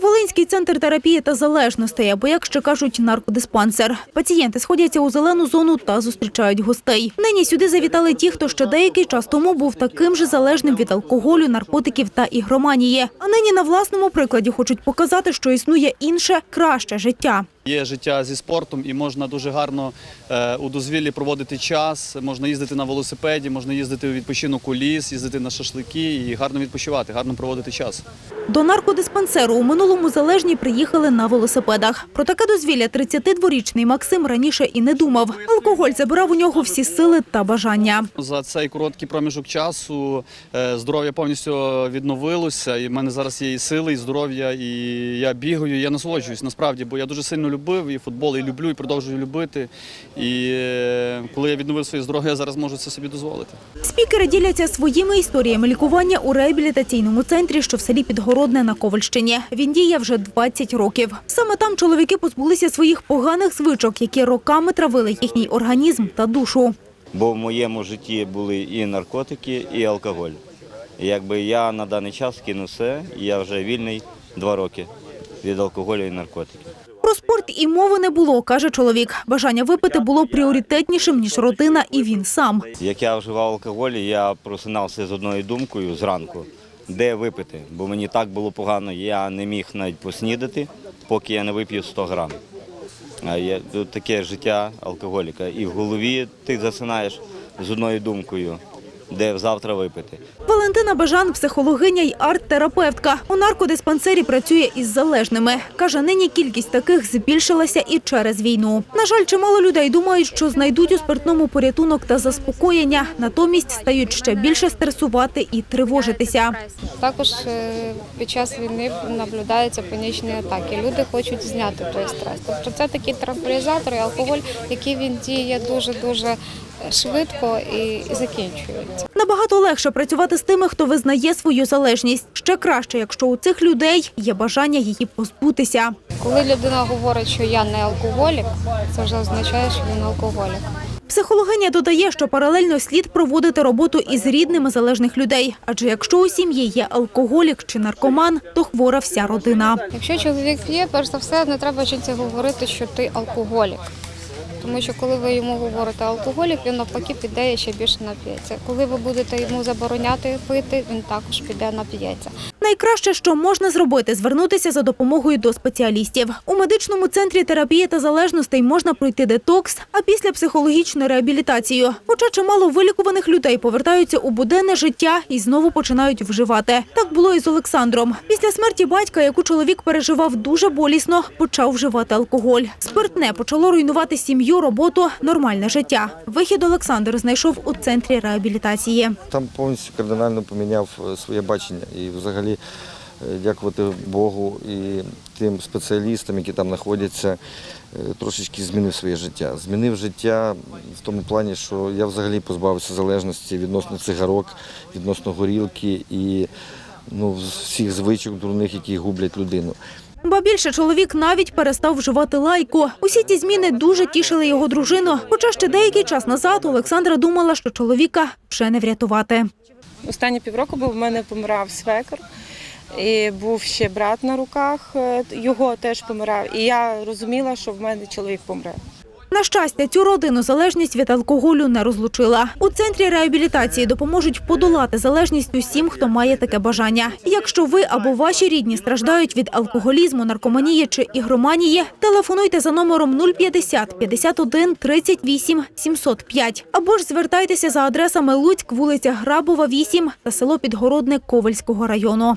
Волинський центр терапії та залежностей, або як ще кажуть, наркодиспансер. Пацієнти сходяться у зелену зону та зустрічають гостей. Нині сюди завітали ті, хто ще деякий час тому був таким же залежним від алкоголю, наркотиків та ігроманії. А нині на власному прикладі хочуть показати, що існує інше, краще життя. Є життя зі спортом і можна дуже гарно е, у дозвіллі проводити час. Можна їздити на велосипеді, можна їздити у відпочинок у ліс, їздити на шашлики і гарно відпочивати, гарно проводити час. До наркодиспансеру у минулому залежні приїхали на велосипедах. Про таке дозвілля 32-річний Максим раніше і не думав. Алкоголь забирав у нього всі сили та бажання. За цей короткий проміжок часу е, здоров'я повністю відновилося, і в мене зараз є і сили, і здоров'я, і я бігаю, і я насолоджуюсь насправді, бо я дуже сильно любив і футбол, і люблю, і продовжую любити. І е, коли я відновив своє здоров'я, я зараз можу це собі дозволити. Спікери діляться своїми історіями лікування у реабілітаційному центрі, що в селі Підгородне на Ковальщині. Він діє вже 20 років. Саме там чоловіки позбулися своїх поганих звичок, які роками травили їхній організм та душу. Бо в моєму житті були і наркотики, і алкоголь. Якби я на даний час кинув все, я вже вільний два роки від алкоголю і наркотиків. І мови не було, каже чоловік. Бажання випити було пріоритетнішим, ніж родина і він сам. Як я вживав алкоголь, я просинався з одною думкою зранку, де випити, бо мені так було погано, я не міг навіть поснідати, поки я не вип'ю 100 грам. А я, таке життя алкоголіка. І в голові ти засинаєш з одною думкою, де завтра випити. Валентина Бажан – психологиня й арт-терапевтка. У наркодиспансері працює із залежними. Каже, нині кількість таких збільшилася і через війну. На жаль, чимало людей думають, що знайдуть у спиртному порятунок та заспокоєння. Натомість стають ще більше стресувати і тривожитися. Також е, під час війни наблюдаються панічні атаки. Люди хочуть зняти той стрес. Тобто це такий транквілізатор і алкоголь, який він діє дуже дуже швидко і закінчується. Набагато легше працювати з тими, хто визнає свою залежність. Ще краще, якщо у цих людей є бажання її позбутися. Коли людина говорить, що я не алкоголік, це вже означає, що він алкоголік. Психологиня додає, що паралельно слід проводити роботу із рідними залежних людей. Адже якщо у сім'ї є алкоголік чи наркоман, то хвора вся родина. Якщо чоловік п'є, перш за все не треба жінці говорити, що ти алкоголік. Тому що коли ви йому говорите алкоголік, він навпаки піде і ще більше нап'ється. Коли ви будете йому забороняти пити, він також піде нап'ється. Найкраще, що можна зробити, звернутися за допомогою до спеціалістів. У медичному центрі терапії та залежностей можна пройти детокс, а після психологічну реабілітацію. Хоча чимало вилікуваних людей повертаються у буденне життя і знову починають вживати. Так було і з Олександром. Після смерті батька, яку чоловік переживав дуже болісно, почав вживати алкоголь. Спиртне почало руйнувати сім'ю, роботу, нормальне життя. Вихід Олександр знайшов у центрі реабілітації. Там повністю кардинально поміняв е, своє бачення і взагалі дякувати Богу і тим спеціалістам, які там знаходяться, е, трошечки змінив своє життя. Змінив життя в тому плані, що я взагалі позбавився залежності відносно цигарок, відносно горілки і ну, всіх звичок дурних, які гублять людину. Ба більше чоловік навіть перестав вживати лайку. Усі ці зміни дуже тішили його дружину. Хоча ще деякий час назад Олександра думала, що чоловіка вже не врятувати. Останні півроку був в мене помирав свекор, і був ще брат на руках, е, його теж помирав. І я розуміла, що в мене чоловік помре. На щастя, цю родину залежність від алкоголю не розлучила. У центрі реабілітації допоможуть подолати залежність усім, хто має таке бажання. Якщо ви або ваші рідні страждають від алкоголізму, наркоманії чи ігроманії, телефонуйте за номером 050 51 38 705 або ж звертайтеся за адресами Луцьк, вулиця Грабова, 8 та село Підгородне Ковальського району.